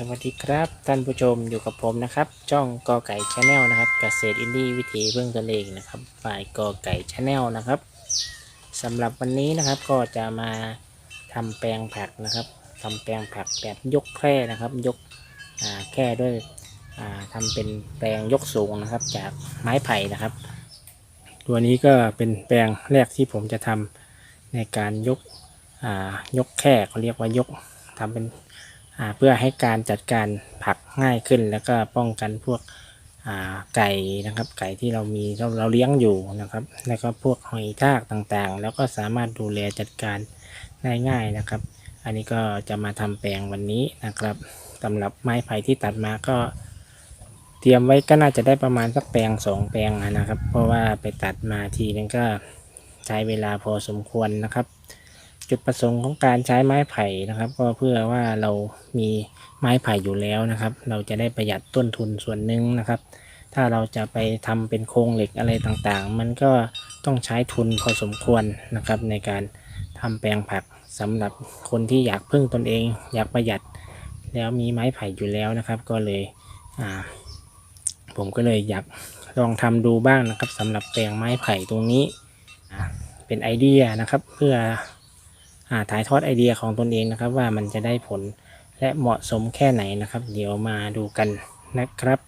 สวัสดีครับท่านผู้ชมอยู่กับผมนะครับ จ้องกอไก่ชาแนลนะครับเกษตรอินดี้วิถีเบื้องตนเองนะครับฝ่ายกอไก่ชาแนลนะครับสำหรับวันนี้นะครับก็จะมาทำแปลงผักนะครับทำแปลงผักแบบยกแคร่นะครับ ยกแค่ด้วยอ่าทำเป็นแปลงยกสูงนะครับ จากไม้ไผ่นะครับ ตัวนี้ก็เป็นแปลงแรกที่ผมจะทำในการยกยกแคร่เขาเรียกว่ายกทำเป็น เพื่อให้การจัดการผักง่ายขึ้น แล้วก็ป้องกันพวกไก่นะครับ ไก่ที่เรามีเราเราเลี้ยงอยู่นะครับ แล้วก็พวกหอยทากต่างๆ แล้วก็สามารถดูแลจัดการได้ง่ายนะครับ อันนี้ก็จะมาทำแปลงวันนี้นะครับสำหรับไม้ไผ่ที่ตัดมาก็เตรียมไว้ก็น่าจะได้ประมาณสักแปลงสองแปลงนะครับ เพราะว่าไปตัดมาทีนึงก็ใช้เวลาพอสมควรนะครับ จุดประสงค์ของการใช้ไม้ไผ่นะครับ ก็เพื่อว่าเรามีไม้ไผ่อยู่แล้วนะครับ เราจะได้ประหยัดต้นทุนส่วนหนึ่งนะครับ ถ้าเราจะไปทำเป็นโครงเหล็กอะไรต่างๆ มันก็ต้องใช้ทุนพอสมควรนะครับ ในการทำแปลงผักสำหรับคนที่อยากพึ่งตนเอง อยากประหยัดแล้วมีไม้ไผ่อยู่แล้วนะครับ ก็เลยผมก็เลยอยากลองทำดูบ้างนะครับสำหรับแปลงไม้ไผ่ตรงนี้เป็นไอเดียนะครับ เพื่อ ถ่ายทอดไอเดียของตนเองนะครับ ว่ามันจะได้ผลและเหมาะสมแค่ไหนนะครับ เดี๋ยวมาดูกันนะครับ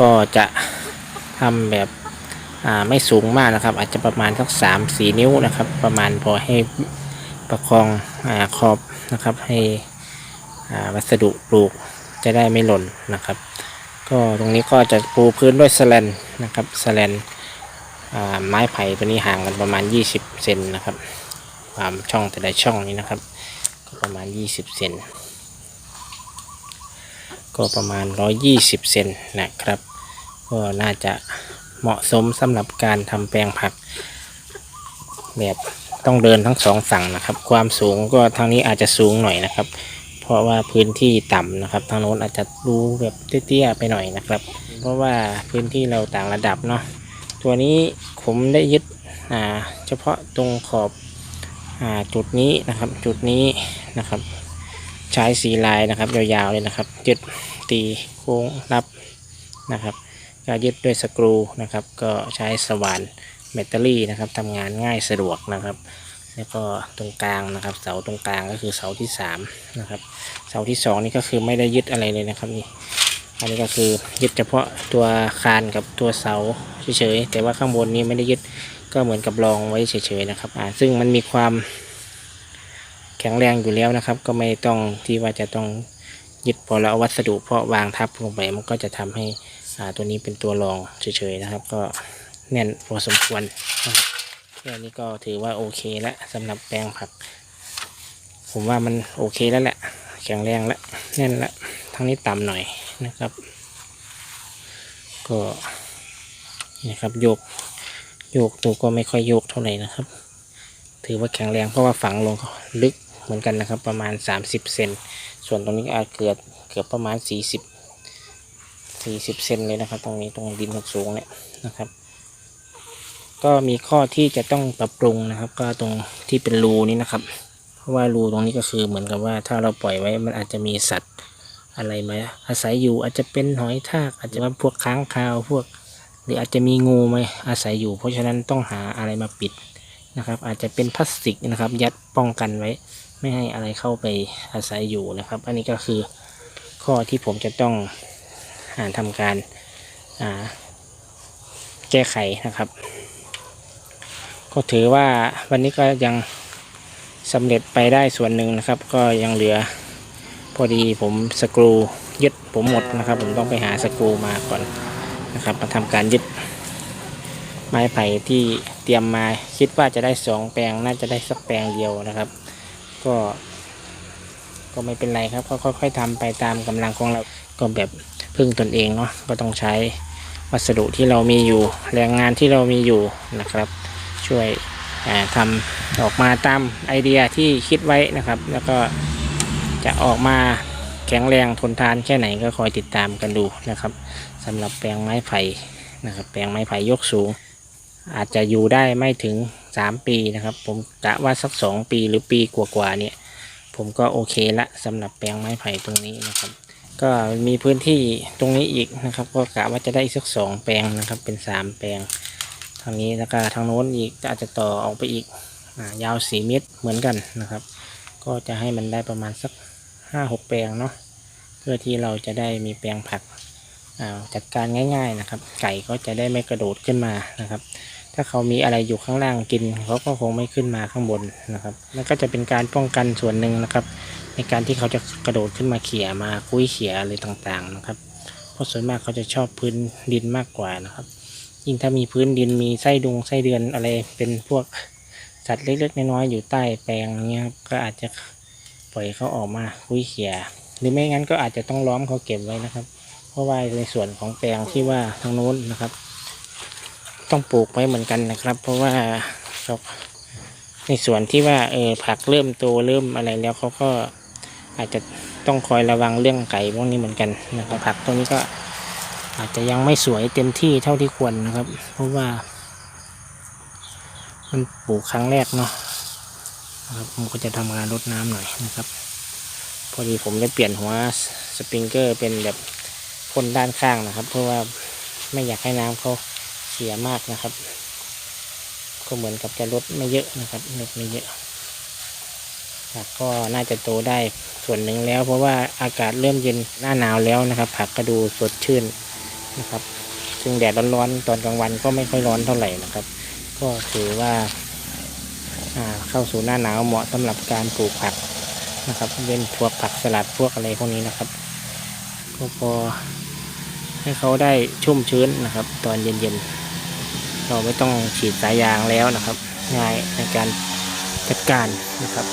ก็จะทำแบบไม่สูงมากนะครับ อาจจะประมาณสักสามสี่นิ้วนะครับ ประมาณพอให้ประคองอขอบนะครับ ให้วัสดุปลูกจะได้ไม่หล่นนะครับ ก็ตรงนี้ก็จะปูพื้นด้วยสแลนนะครับสแลนไม้ไผ่ตัวนี้ห่างกันประมาณ 20เซนนะครับ ความช่องแต่ละช่องนี้นะครับ ก็ประมาณ 20เซนก็ประมาณ 120เซนนะครับ ก็น่าจะเหมาะสมสำหรับการทำแปลงผัก แบบต้องเดินทั้งสองฝั่งนะครับ ความสูงก็ทางนี้อาจจะสูงหน่อยนะครับ เพราะว่าพื้นที่ต่ำนะครับ ทางโน้นอาจจะดูแบบเตี้ยๆไปหน่อยนะครับ เพราะว่าพื้นที่เราต่างระดับเนาะตัวนี้ผมได้ยึดเฉพาะตรงขอบอจุดนี้นะครับ จุดนี้นะครับ ใช้สีลายนะครับยาวๆเลยนะครับยึดตีโค้งรับนะครับ ก็ยึดด้วยสกรูนะครับ ก็ใช้สว่านแบตเตอรี่นะครับทำงานง่ายสะดวกนะครับ แล้วก็ตรงกลางนะครับ เสาตรงกลางก็คือเสาที่สามนะครับ เสาที่สองนี่ก็คือไม่ได้ยึดอะไรเลยนะครับนี่อันนี้ก็คือยึดเฉพาะตัวคานกับตัวเสาเฉยๆแต่ว่าข้างบนนี้ไม่ได้ยึดก็เหมือนกับรองไว้เฉยๆนะครับอ่าซึ่งมันมีความแข็งแรงอยู่แล้วนะครับ ก็ไม่ต้องที่ว่าจะต้อง ยึดพอเราเอาวัสดุเพาะวางทับลงไปมันก็จะทำให้อ่าตัวนี้เป็นตัวรองเฉยๆนะครับ ก็แน่นพอสมควรนะครับแค่นี้ก็ถือว่าโอเคแล้วสำหรับแปลงผัก ผมว่ามันโอเคแล้วแหละแข็งแรงแล้วแน่นแล้วทั้งนี้ต่ำหน่อยนะครับ ก็นี่ครับโยกโยกตัวก็ไม่ค่อยโยกเท่าไหร่นะครับ ถือว่าแข็งแรงเพราะว่าฝังลงลึก เหมือนกันนะครับ ประมาณ 30 เซน ส่วนตรงนี้อาจเกือบเกือบประมาณ 40 40 เซนเลยนะครับ ตรงนี้ตรงดินสูงเนี่ยนะครับ ก็มีข้อที่จะต้องปรับปรุงนะครับ ก็ตรงที่เป็นรูนี้นะครับ เพราะว่ารูตรงนี้ก็คือเหมือนกับว่าถ้าเราปล่อยไว้มันอาจจะมีสัตว์อะไรมาอาศัยอยู่อาจจะเป็นหอยทาก อาจจะว่าพวกค้างคาวพวก หรืออาจจะมีงูมาอาศัยอยู่ เพราะฉะนั้นต้องหาอะไรมาปิดนะครับ อาจจะเป็นพลาสติกนะครับ ยัดป้องกันไว้ ไม่ให้อะไรเข้าไปอาศัยอยู่นะครับ อันนี้ก็คือข้อที่ผมจะต้องหาทำการาแก้ไขนะครับ ก็ถือว่าวันนี้ก็ยังสำเร็จไปได้ส่วนหนึ่งนะครับ ก็ยังเหลือพอดีผมสกรูยึดผมหมดนะครับ ผมต้องไปหาสกรูมาก่อนนะครับ มาทำการยึดไม้ไผ่ที่เตรียมมาคิดว่าจะได้สองแปลงน่าจะได้สักแปลงเดียวนะครับ ก็ ก็ไม่เป็นไรครับก็ค่อย ๆทำไปตามกำลังของเราก็แบบพึ่งตนเองเนาะก็ต้องใช้วัสดุที่เรามีอยู่แรงงานที่เรามีอยู่นะครับ ช่วยอ่าทำออกมาตามไอเดียที่คิดไว้นะครับ แล้วก็จะออกมาแข็งแรงทนทานแค่ไหนก็คอยติดตามกันดูนะครับสำหรับแปลงไม้ไผ่นะครับ แปลงไม้ไผ่ยกสูง อาจจะอยู่ได้ไม่ถึง 3ปีนะครับ ผมกะว่าสัก2ปีหรือปีกว่าๆเนี่ย ผมก็โอเคละสำหรับแปลงไม้ไผ่ตรงนี้นะครับ ก็มีพื้นที่ตรงนี้อีกนะครับ ก็กะว่าจะได้อีกสักสองแปลงนะครับ เป็น3แปลงทางนี้แล้วก็ทางโน้นอีกก็อาจจะต่อออกไปอีกอายาวสี่เมตรเหมือนกันนะครับ ก็จะให้มันได้ประมาณสักห้าหกแปลงเนาะเพื่อที่เราจะได้มีแปลงผักจัดการง่าย ๆนะครับ ไก่ก็จะได้ไม่กระโดดขึ้นมานะครับ ถ้าเขามีอะไรอยู่ข้างล่างกิน เขาก็คงไม่ขึ้นมาข้างบนนะครับมันก็จะเป็นการป้องกันส่วนหนึ่งนะครับ ในการที่เขาจะกระโดดขึ้นมาเขี่ยมาคุยเขี่ยอะไรต่างๆนะครับเพราะส่วนมากเขาจะชอบพื้นดินมากกว่านะครับยิ่งถ้ามีพื้นดินมีไส้ดุงไส้เดือนอะไรเป็นพวกสัตว์เล็กๆน้อยๆอยู่ใต้แปลงเนี้ยก็อาจจะปล่อยเขาออกมาคุยเขี่ยหรือไม่งั้นก็อาจจะต้องล้อมเขาเก็บไว้นะครับ เพราะว่าในส่วนของแปลงที่ว่าทางโน้นนะครับ ต้องปลูกไว้เหมือนกันนะครับ เพราะว่าเขาในส่วนที่ว่าเออผักเริ่มโตเริ่มอะไรแล้วเขาก็อาจจะต้องคอยระวังเรื่องไก่พวกนี้เหมือนกันนะครับผักตรงนี้ก็อาจจะยังไม่สวยเต็มที่เท่าที่ควรนะครับ เพราะว่า มันปลูกครั้งแรกเนาะนะครับผมก็จะทำงานรดน้ำหน่อยนะครับ พอดีผมได้เปลี่ยนหัวสปริงเกอร์เป็นแบบพ่นด้านข้างนะครับ เพราะว่าไม่อยากให้น้ำเขา เสียมากนะครับ ก็เหมือนกับจะลดไม่เยอะนะครับลดไม่เยอะผักก็น่าจะโตได้ส่วนหนึ่งแล้ว เพราะว่าอากาศเริ่มเย็นหน้าหนาวแล้วนะครับ ผักก็ดูสดชื่นนะครับ ซึ่งแดดร้อนๆตอนกลางวันก็ไม่ค่อยร้อนเท่าไหร่นะครับ ก็ถือว่าเข้าสู่หน้าหนาวเหมาะสำหรับการปลูกผักนะครับเป็นพวกผักสลัดพวกอะไรพวกนี้นะครับ ก็พอให้เขาได้ชุ่มชื้นนะครับ ตอนเย็นๆ เราไม่ต้องฉีดสายยางแล้วนะครับ ง่ายในการจัดการนะครับ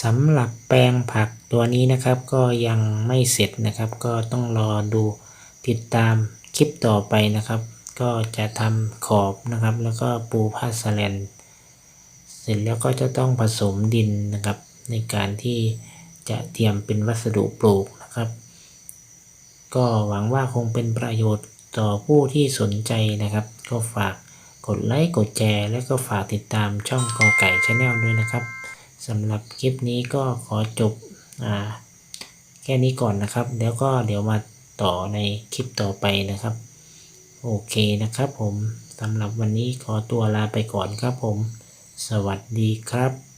สำหรับแปลงผักตัวนี้นะครับ ก็ยังไม่เสร็จนะครับ ก็ต้องรอดูติดตามคลิปต่อไปนะครับ ก็จะทำขอบนะครับ แล้วก็ปูผ้าสแลนเสร็จแล้วก็จะต้องผสมดินนะครับ ในการที่จะเตรียมเป็นวัสดุปลูกนะครับ ก็หวังว่าคงเป็นประโยชน์ต่อผู้ที่สนใจนะครับ ก็ฝากกดไลค์กดแชร์และก็ฝากติดตามช่องกอไก่ชาแนลด้วยนะครับสำหรับคลิปนี้ก็ขอจบอแค่นี้ก่อนนะครับ แล้วก็เดี๋ยวมาต่อในคลิปต่อไปนะครับ โอเคนะครับผมสำหรับวันนี้ขอตัวลาไปก่อนครับผม สวัสดีครับ